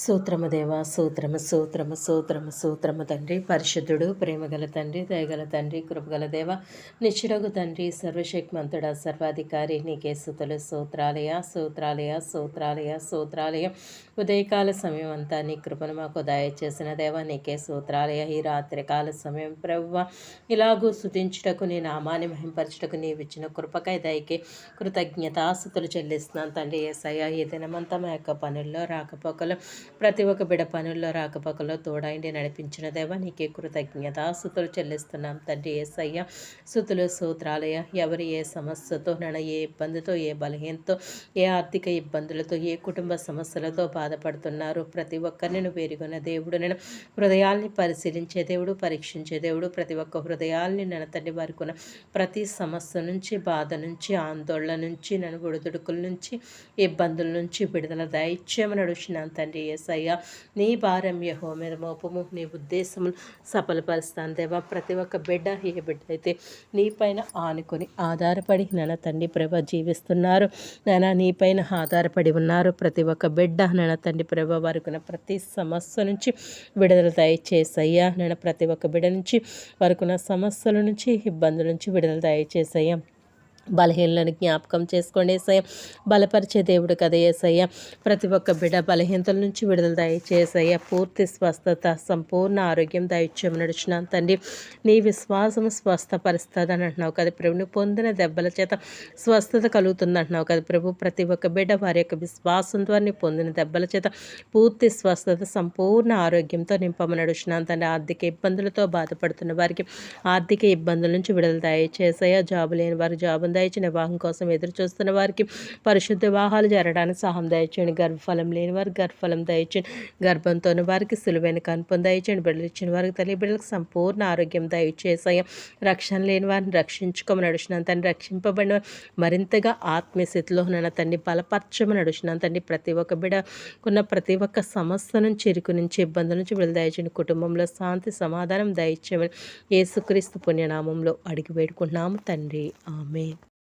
సూత్రము దేవ సూత్రము సూత్రము సూత్రము సూత్రము తండ్రి పరిశుద్ధుడు ప్రేమగల తండ్రి దయగల తండ్రి కృపగల దేవ నిశ్చిరగు తండ్రి సర్వశక్తిమంతుడ సర్వాధికారి నీకే సుతులు సూత్రాలయ సూత్రాలయ సూత్రాలయ సూత్రాలయ. ఉదయకాల సమయం అంతా నీ కృపను మాకు దయచేసిన దేవ నీకే సూత్రాలయ. ఈ రాత్రికాల సమయం ప్రవ్వ ఇలాగూ శుతించుటకు నీ నామాన్ని మహింపరచుటకు నీవిచ్చిన కృపకై దయకి కృతజ్ఞతాసుతులు చెల్లిస్తున్నాను తండ్రి. ఏసయ్య ఈ దినమంతా మా యొక్క పనుల్లో రాకపోకలు ప్రతి ఒక్క బిడ పనుల్లో రాకపోకలో తోడైండి నడిపించిన దేవ నీకే కృతజ్ఞత సుతులు చెల్లిస్తున్నాం తండ్రి ఏసయ్య. సుతులు సూత్రాలయ ఎవరు ఏ సమస్యతో నడ ఏ ఇబ్బందితో ఏ బలహీనతో ఏ ఆర్థిక ఇబ్బందులతో ఏ కుటుంబ సమస్యలతో బాధపడుతున్నారు. ప్రతి ఒక్కరిని నువ్వు ఎరుగున్న దేవుడు నేను హృదయాల్ని పరిశీలించే దేవుడు పరీక్షించే దేవుడు. ప్రతి ఒక్క హృదయాల్ని నన్ను తండ్రి వారికి ప్రతి సమస్య నుంచి బాధ నుంచి ఆందోళన నుంచి నన్ను ఒడిదుడుకుల నుంచి ఇబ్బందుల నుంచి విడుదల దయచేయమని అడుగుతున్నాను తండ్రి ఏసయ్యా నీ భారం యహో మీద మోపము నీ ఉద్దేశములు సఫలపరుస్తాను దేవా. ప్రతి ఒక్క బిడ్డ ఏ బిడ్డ అయితే నీపైన ఆనుకొని ఆధారపడి నన్న తండ్రి ప్రభ జీవిస్తున్నారు. నాన్న నీపైన ఆధారపడి ఉన్నారు. ప్రతి ఒక్క బిడ్డ నన్న తండ్రి ప్రభ వారికి ప్రతి సమస్య నుంచి విడుదల దయచేసయ్యా. నేను ప్రతి ఒక్క బిడ్డ నుంచి వారికి సమస్యల నుంచి ఇబ్బందుల నుంచి విడుదల దయచేసయ్యా. బలహీనలను జ్ఞాపకం చేసుకోండి ఏసయ్య. బలపరిచే దేవుడు కదా ఏసయ్య. ప్రతి ఒక్క బిడ్డ బలహీనతల నుంచి విడుదల దయచేసయ్య పూర్తి స్వస్థత సంపూర్ణ ఆరోగ్యం దయచేయం నడుచున్నాను తండ్రి. నీ విశ్వాసం స్వస్థపరుస్తుంది అని అంటున్నావు కదా ప్రభుని పొందిన దెబ్బల చేత స్వస్థత కలుగుతుంది అంటున్నావు కదా ప్రభు. ప్రతి ఒక్క బిడ్డ వారి యొక్క విశ్వాసం ద్వారా పొందిన దెబ్బల చేత పూర్తి స్వస్థత సంపూర్ణ ఆరోగ్యంతో నింపమని నడుచున్నాను తండ్రి. ఆర్థిక ఇబ్బందులతో బాధపడుతున్న వారికి ఆర్థిక ఇబ్బందుల నుంచి విడుదల దయచేసయ్య జాబు లేని వారి జాబు దయచిన వివాహం కోసం ఎదురు చూస్తున్న వారికి పరిశుద్ధ వివాహాలు జరగడానికి సహాయం దయచేయండి. గర్భఫలం లేని వారికి గర్భఫలం దయచేయండి. గర్భంతో వారికి సులువైన కనుపం దయచేయండి. బిడ్డలు ఇచ్చిన వారికి తల్లి బిడ్డలకు సంపూర్ణ ఆరోగ్యం దయచేసాయి రక్షణ లేని వారిని రక్షించుకోమని నడుచున్నాను తండ్రి రక్షింపబడిన మరింతగా ఆత్మీయస్థితిలో ఉన్న తండ్రి బలపరచమని నడుచున్నాను తండ్రి ప్రతి ఒక్క బిడకున్న ప్రతి ఒక్క సమస్య నుంచి ఇరుకు నుంచి ఇబ్బందుల నుంచి బిడ్డలు దయచేయండి. కుటుంబంలో శాంతి సమాధానం దయచేయమని యేసుక్రీస్తు పుణ్యనామంలో అడిగి వేడుకుంటున్నాము. తండ్రి ఆమె